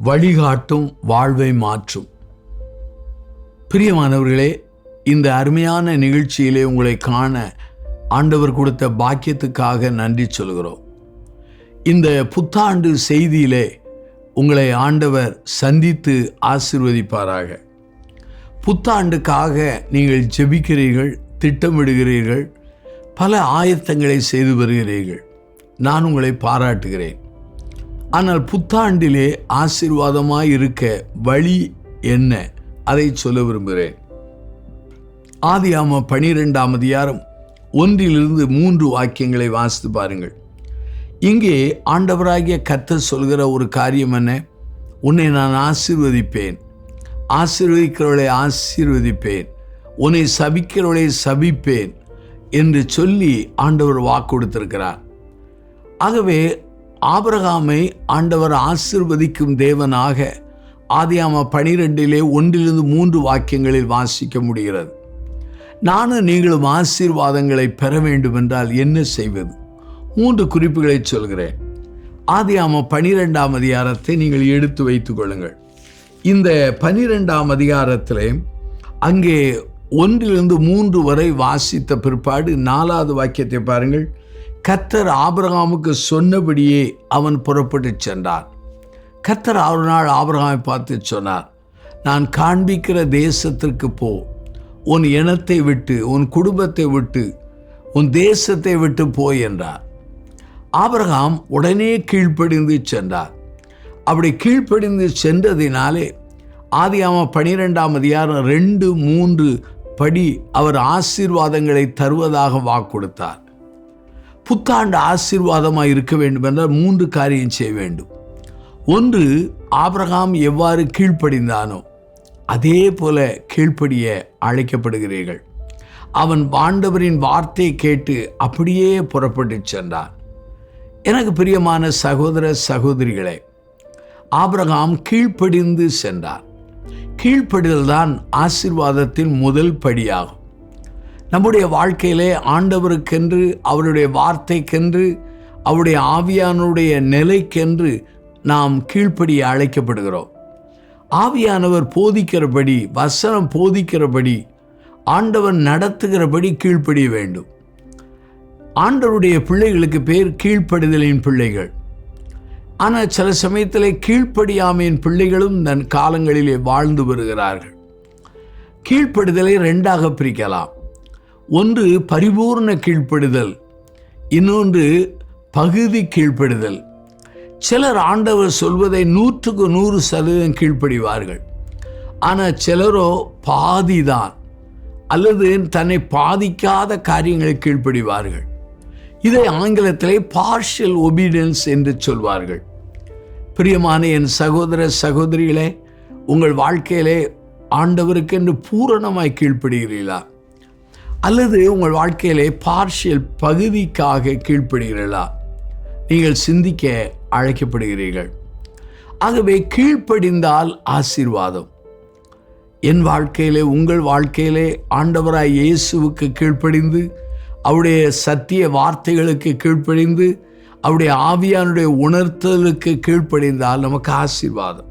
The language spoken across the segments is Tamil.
வழிகாட்டும் வாழ்வை மாற்றும். பிரியமானவர்களே இந்த அருமையான நிகழ்ச்சியிலே உங்களை காண ஆண்டவர் கொடுத்த பாக்கியத்துக்காக நன்றி சொல்கிறோம். இந்த புத்தாண்டு செய்தியிலே உங்களை ஆண்டவர் சந்தித்து ஆசிர்வதிப்பாராக. புத்தாண்டுக்காக நீங்கள் ஜெபிக்கிறீர்கள் திட்டமிடுகிறீர்கள் பல ஆயத்தங்களை செய்து வருகிறீர்கள். நான் உங்களை பாராட்டுகிறேன். ஆனால் புத்தாண்டிலே ஆசீர்வாதமாக இருக்க வழி என்ன? அதை சொல்ல விரும்புகிறேன். ஆதியாம பனிரெண்டாம் அதிகாரம் ஒன்றிலிருந்து மூன்று வாக்கியங்களை வாசித்து பாருங்கள். இங்கே ஆண்டவராகிய கத்த சொல்கிற ஒரு காரியம் என்ன? உன்னை நான் ஆசீர்வதிப்பேன். ஆசீர்வதிக்கிறவளை ஆசீர்வதிப்பேன். உன்னை சபிக்கிறவளை சபிப்பேன் என்று சொல்லி ஆண்டவர் வாக்கு கொடுத்திருக்கிறார். ஆகவே ஆபரகாமை ஆண்டவர் ஆசிர்வதிக்கும் தேவனாக ஆதியாம பனிரெண்டிலே ஒன்றிலிருந்து மூன்று வாக்கியங்களில் வாசிக்க முடிகிறது. நானும் நீங்களும் ஆசீர்வாதங்களை பெற வேண்டும் என்றால் என்ன செய்வது? மூன்று குறிப்புகளை சொல்கிறேன். ஆதியாம பனிரெண்டாம் அதிகாரத்தை நீங்கள் எடுத்து வைத்துக் கொள்ளுங்கள். இந்த பனிரெண்டாம் அதிகாரத்தில் அங்கே ஒன்றிலிருந்து மூன்று வரை வாசித்த பிற்பாடு நாலாவது வாக்கியத்தை பாருங்கள். கத்தர் ஆபிரகாமுக்கு சொன்னபடியே அவன் புறப்பட்டு சென்றான். கத்தர் ஒரு நாள் ஆபிரகாமை பார்த்து சொன்னார் நான் காண்பிக்கிற தேசத்திற்கு போ. உன் இனத்தை விட்டு உன் குடும்பத்தை விட்டு உன் தேசத்தை விட்டு போய் என்றார். ஆபிரகாம் உடனே கீழ்ப்படிந்து சென்றார். அப்படி கீழ்ப்படிந்து சென்றதினாலே ஆதியாம பனிரெண்டாம் அதிகாரம் ரெண்டு மூன்று படி அவர் ஆசீர்வாதங்களை தருவதாக வாக்கு கொடுத்தார் புத்தாண்டு ஆசீர்வாதமாக இருக்க வேண்டும் என்றால் மூன்று காரியம் செய்ய வேண்டும். ஒன்று ஆபிரகாம் எவ்வாறு கீழ்ப்படிந்தானோ அதே போல கீழ்ப்படிய அழைக்கப்படுகிறீர்கள். அவன் பாண்டவரின் வார்த்தை கேட்டு அப்படியே புறப்பட்டு சென்றான். எனக்கு பிரியமான சகோதர சகோதரிகளே ஆபிரகாம் கீழ்ப்படிந்து சென்றார். கீழ்ப்படிதல் தான் ஆசீர்வாதத்தின் முதல் படியாகும். நம்முடைய வாழ்க்கையிலே ஆண்டவருக்கென்று அவருடைய வார்த்தைக்கென்று அவருடைய ஆவியானுடைய நிலைக்கென்று நாம் கீழ்ப்படிய அழைக்கப்படுகிறோம். ஆவியானவர் போதிக்கிறபடி வசனம் போதிக்கிறபடி ஆண்டவன் நடத்துகிறபடி கீழ்ப்படிய வேண்டும். ஆண்டவருடைய பிள்ளைகளுக்கு பேர் கீழ்ப்படுதலின் பிள்ளைகள். ஆனால் சில சமயத்தில் கீழ்ப்படியாமையின் பிள்ளைகளும் தன் காலங்களிலே வாழ்ந்து வருகிறார்கள். கீழ்ப்படுதலை ரெண்டாக பிரிக்கலாம். ஒன்று பரிபூர்ண கீழ்ப்படுதல் இன்னொன்று பகுதி கீழ்ப்படுதல். சிலர் ஆண்டவர் சொல்வதை நூற்றுக்கு நூறு சதவீதம் கீழ்ப்படிவார்கள். ஆனால் சிலரோ பாதிதான் அல்லது தன்னை பாதிக்காத காரியங்களை கீழ்ப்படிவார்கள். இதை ஆங்கிலத்திலே பார்ஷியல் ஒபீடியன்ஸ் என்று சொல்வார்கள். பிரியமான என் சகோதர சகோதரிகளே உங்கள் வாழ்க்கையிலே ஆண்டவருக்கென்று பூரணமாய் கீழ்ப்படுகிறீர்களா? அல்லது உங்கள் வாழ்க்கையிலே பார்ஷியல் பகுதிக்காக கீழ்ப்படுகிறீர்களா? நீங்கள் சிந்திக்க அழைக்கப்படுகிறீர்கள். ஆகவே கீழ்ப்படிந்தால் ஆசீர்வாதம். என் வாழ்க்கையிலே உங்கள் வாழ்க்கையிலே ஆண்டவராய் இயேசுவுக்கு கீழ்ப்படிந்து அவருடைய சத்திய வார்த்தைகளுக்கு கீழ்ப்படிந்து அவருடைய ஆவியானுடைய உணர்த்தலுக்கு கீழ்ப்படிந்தால் நமக்கு ஆசீர்வாதம்.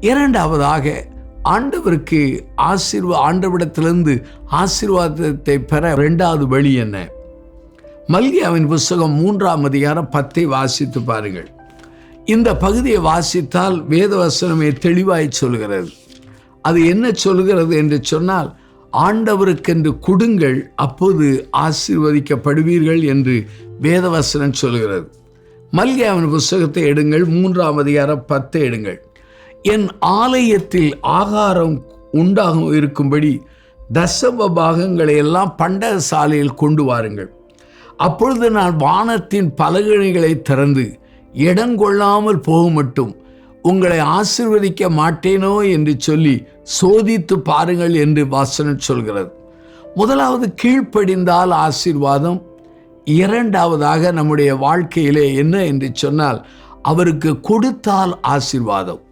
இரண்டாவதாக ஆண்டவருக்கு ஆசீர்வா ஆண்டவிடத்திலிருந்து ஆசீர்வாதத்தை பெற ரெண்டாவது வழி என்ன? மல்கியாவின் புஸ்தகம் மூன்றாம் அதிகாரம் பத்தை வாசித்து பாருங்கள். இந்த பகுதியை வாசித்தால் வேதவசனமே தெளிவாய் சொல்கிறது. அது என்ன சொல்கிறது என்று சொன்னால் ஆண்டவருக்கென்று கொடுங்கள் அப்போது ஆசீர்வதிக்கப்படுவீர்கள் என்று வேதவசனம் சொல்கிறது. மல்கியாவின் புஸ்தகத்தை எடுங்கள் மூன்றாம் அதிகாரம் பத்தை எடுங்கள். என் ஆலயத்தில் ஆகாரம் உண்டாகும் இருக்கும்படி தசம பாகங்களை எல்லாம் பண்டக சாலையில் கொண்டு வாருங்கள். அப்பொழுது நான் வானத்தின் பலகணிகளை திறந்து இடங்கொள்ளாமல் போக மட்டும் உங்களை ஆசிர்வதிக்க மாட்டேனோ என்று சொல்லி சோதித்து பாருங்கள் என்று வாசனம் சொல்கிறது முதலாவது கீழ்ப்படிந்தால் ஆசீர்வாதம் இரண்டாவதாக நம்முடைய வாழ்க்கையிலே என்ன என்று சொன்னால் அவருக்கு கொடுத்தால் ஆசீர்வாதம்.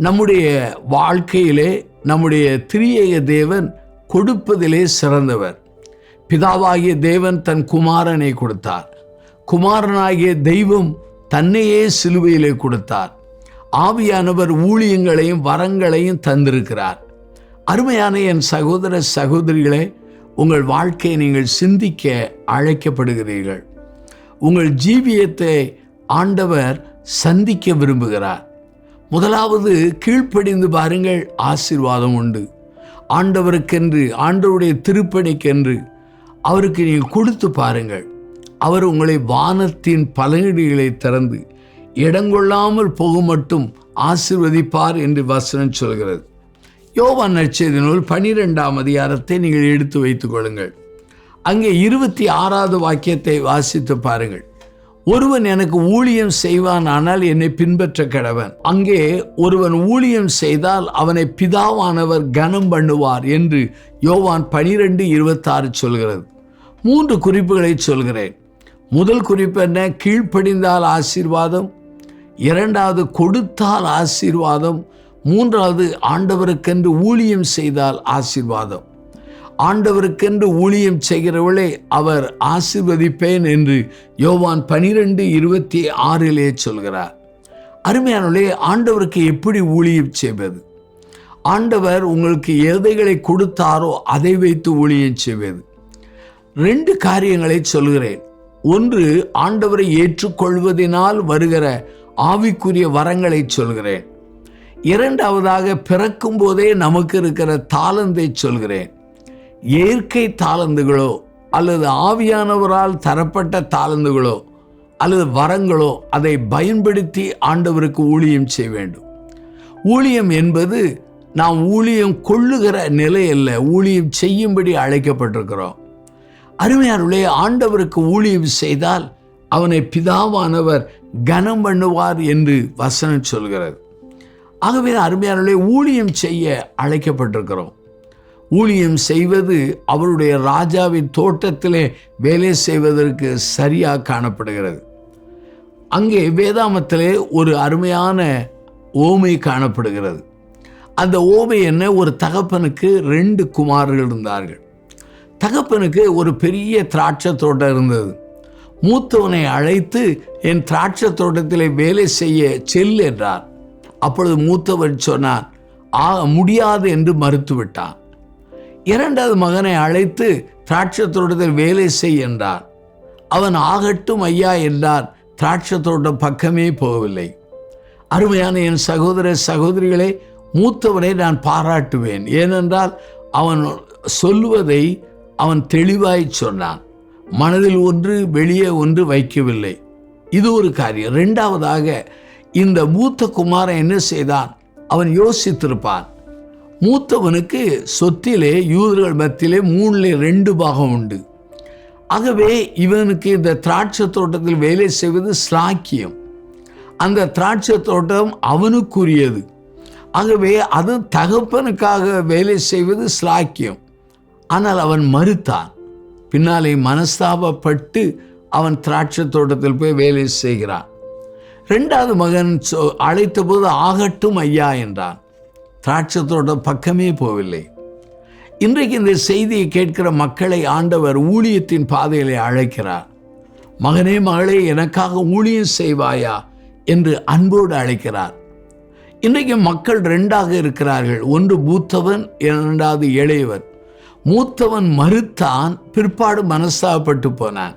நம்முடைய வாழ்க்கையிலே நம்முடைய திரியேய தேவன் கொடுப்பதிலே சிறந்தவர். பிதாவாகிய தேவன் தன் குமாரனை கொடுத்தார். குமாரனாகிய தெய்வம் தன்னையே சிலுவையிலே கொடுத்தார். ஆவியானவர் ஊழியங்களையும் வரங்களையும் தந்திருக்கிறார். அருமையான என் சகோதர சகோதரிகளே உங்கள் வாழ்க்கையை நீங்கள் சிந்திக்க அழைக்கப்படுகிறீர்கள். உங்கள் ஜீவியத்தை ஆண்டவர் சந்திக்க விரும்புகிறார். முதலாவது கீழ்ப்படிந்து பாருங்கள் ஆசீர்வாதம் உண்டு. ஆண்டவருக்கென்று ஆண்டவருடைய திருப்பணிக்கென்று அவருக்கு நீங்கள் கொடுத்து பாருங்கள். அவர் உங்களை வானத்தின் பலனீடுகளை திறந்து இடங்கொள்ளாமல் போக மட்டும் ஆசிர்வதிப்பார் என்று வசனம் சொல்கிறது. யோவான் நற்செய்தி நூல் பனிரெண்டாம் அதிகாரத்தை நீங்கள் எடுத்து வைத்துக் கொள்ளுங்கள். அங்கே இருபத்தி ஆறாவது வாக்கியத்தை வாசித்து பாருங்கள். ஒருவன் எனக்கு ஊழியம் செய்வான் ஆனால் என்னை பின்பற்ற கடவன். அங்கே ஒருவன் ஊழியம் செய்தால் அவனை பிதாவானவர் கனம் பண்ணுவார் என்று யோவான் பனிரெண்டு இருபத்தாறு சொல்கிறது. மூன்று குறிப்புகளை சொல்கிறேன். முதல் குறிப்பு என்ன? கீழ்ப்படிந்தால் ஆசீர்வாதம். இரண்டாவது கொடுத்தால் ஆசீர்வாதம். மூன்றாவது ஆண்டவருக்கென்று ஊழியம் செய்தால் ஆசீர்வாதம். ஆண்டவருக்கென்று ஊழியம் செய்கிறவளை அவர் ஆசிர்வதிப்பேன் என்று யோவான் பனிரெண்டு இருபத்தி ஆறிலே சொல்கிறார். அருமையானவளே ஆண்டவருக்கு எப்படி ஊழியம் செய்வது? ஆண்டவர் உங்களுக்கு எதைகளை கொடுத்தாரோ அதை வைத்து ஊழியம் செய்வது. ரெண்டு காரியங்களை சொல்கிறேன். ஒன்று ஆண்டவரை ஏற்றுக்கொள்வதனால் வருகிற ஆவிக்குரிய வரங்களை சொல்கிறேன். இரண்டாவதாக பிறக்கும் போதே நமக்கு இருக்கிற தாளந்தை சொல்கிறேன். இயற்கை தாளந்துகளோ அல்லது ஆவியானவரால் தரப்பட்ட தாளந்துகளோ அல்லது வரங்களோ அதை பயன்படுத்தி ஆண்டவருக்கு ஊழியம் செய்ய வேண்டும். ஊழியம் என்பது நாம் ஊழியம் கொள்ளுகிற நிலை அல்ல ஊழியம் செய்யும்படி அழைக்கப்பட்டிருக்கிறோம். அருமையாருடைய ஆண்டவருக்கு ஊழியம் செய்தால் அவனை பிதாவானவர் கனம் பண்ணுவார் என்று வசனம் சொல்கிறது. ஆகவே அருமையாருளே ஊழியம் செய்ய அழைக்கப்பட்டிருக்கிறோம். ஊழியம் செய்வது அவருடைய ராஜாவின் தோட்டத்திலே வேலை செய்வதற்கு சரியாக காணப்படுகிறது. அங்கே வேதாமத்திலே ஒரு அருமையான ஓமை காணப்படுகிறது. அந்த ஓமை என்ன? ஒரு தகப்பனுக்கு ரெண்டு குமாரர்கள் இருந்தார்கள். தகப்பனுக்கு ஒரு பெரிய திராட்சை தோட்டம் இருந்தது. மூத்தவனை அழைத்து என் திராட்சை தோட்டத்திலே வேலை செய்ய செல் என்றார். அப்பொழுது மூத்தவன் சொன்னான் ஆ முடியாது என்று மறுத்துவிட்டான். இரண்டாவது மகனை அழைத்து திராட்சை தோட்டத்தில் வேலை செய் என்றான் அவன் ஆகட்டும் ஐயா என்றார். திராட்சை தோட்டம் பக்கமே போகவில்லை. அருமையான என் சகோதர சகோதரிகளை மூத்தவனை நான் பாராட்டுவேன். ஏனென்றால் அவன் சொல்லுவதை அவன் தெளிவாய் சொன்னான். மனதில் ஒன்று வெளியே ஒன்று வைக்கவில்லை. இது ஒரு காரியம். ரெண்டாவதாக இந்த மூத்த குமாரன் என்ன செய்தான்? அவன் யோசித்திருப்பான். மூத்தவனுக்கு சொத்திலே யூதர்கள் மத்தியிலே மூணில் ரெண்டு பாகம் உண்டு. ஆகவே இவனுக்கு இந்த திராட்சை தோட்டத்தில் வேலை செய்வது ஸ்லாக்கியம் அந்த திராட்சை தோட்டம் அவனுக்குரியது. ஆகவே அது தகப்பனுக்காக வேலை செய்வது ஸ்லாக்கியம் ஆனால் அவன் மறுத்தான். பின்னாலே மனஸ்தாபப்பட்டு அவன் திராட்சை தோட்டத்தில் போய் வேலை செய்கிறான். ரெண்டாவது மகன் அழைத்த அழைத்தபோது ஆகட்டும் ஐயா என்றான். திராட்சத்தோட பக்கமே போவில்லை இன்றைக்கு இந்த செய்தியை கேட்கிற மக்களை ஆண்டவர் ஊழியத்தின் பாதையிலே அழைக்கிறார். மகனே மகளே எனக்காக ஊழியம் செய்வாயா என்று அன்போடு அழைக்கிறார். இன்றைக்கு மக்கள் ரெண்டாக இருக்கிறார்கள். ஒன்று மூத்தவன் இரண்டாவது இளையவன். மூத்தவன் மறுத்தான் பிற்பாடு மனஸ்தாபப்பட்டு போனான்.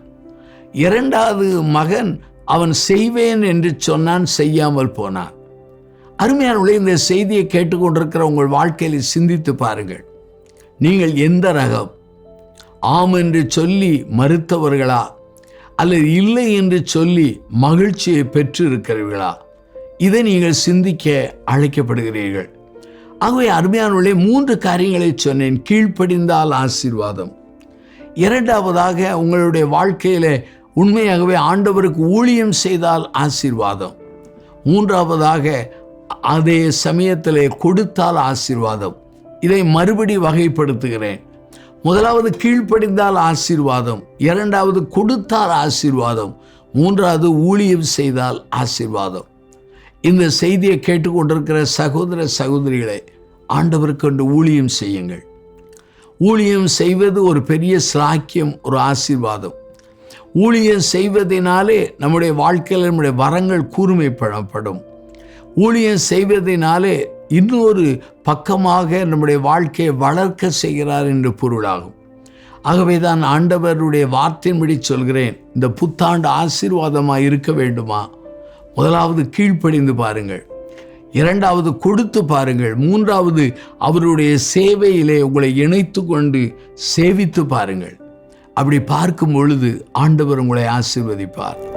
இரண்டாவது மகன் அவன் செய்வேன் என்று சொன்னான் செய்யாமல் போனான். அருமையானவர்களே இந்த செய்தியை கேட்டுக்கொண்டிருக்கிற உங்கள் வாழ்க்கையில் சிந்தித்து பாருங்கள். நீங்கள் எந்த ரகம்? ஆம் என்று சொல்லி மறுத்தவர்களா? அல்லது இல்லை என்று சொல்லி மகிழ்ச்சியை பெற்று இருக்கிறீர்களா இதை நீங்கள் சிந்திக்க அழைக்கப்படுகிறீர்கள். ஆகவே அருமையானவர்களே மூன்று காரியங்களை சொன்னேன். கீழ்ப்படிந்தால் ஆசீர்வாதம். இரண்டாவதாக உங்களுடைய வாழ்க்கையில் உண்மையாகவே ஆண்டவருக்கு ஊழியம் செய்தால் ஆசீர்வாதம். மூன்றாவதாக அதே சமயத்திலே கொடுத்தால் ஆசீர்வாதம். இதை மறுபடி வகைப்படுத்துகிறேன். முதலாவது கீழ்ப்படிந்தால் ஆசீர்வாதம். இரண்டாவது கொடுத்தால் ஆசீர்வாதம். மூன்றாவது ஊழியம் செய்தால் ஆசீர்வாதம். இந்த செய்தியை கேட்டுக்கொண்டிருக்கிற சகோதர சகோதரிகளை ஆண்டவருக்கு கொண்டு ஊழியம் செய்யுங்கள். ஊழியம் செய்வது ஒரு பெரிய சிலாக்கியம் ஒரு ஆசீர்வாதம். ஊழியம் செய்வதனாலே நம்முடைய வாழ்க்கையில் நம்முடைய வரங்கள் கூர்மைப்படப்படும். ஊழியம் செய்வதனாலே இன்னொரு பக்கமாக நம்முடைய வாழ்க்கையை வளர்க்க செய்கிறார் என்று பொருளாகும். ஆகவே தான் ஆண்டவருடைய வார்த்தையின்படி சொல்கிறேன் இந்த புத்தாண்டு ஆசீர்வாதமாக இருக்க வேண்டுமா? முதலாவது கீழ்ப்படிந்து பாருங்கள். இரண்டாவது கொடுத்து பாருங்கள். மூன்றாவது அவருடைய சேவையிலே உங்களை இணைத்து கொண்டு சேவித்து பாருங்கள். அப்படி பார்க்கும் பொழுது ஆண்டவர் உங்களை ஆசீர்வதிப்பார்.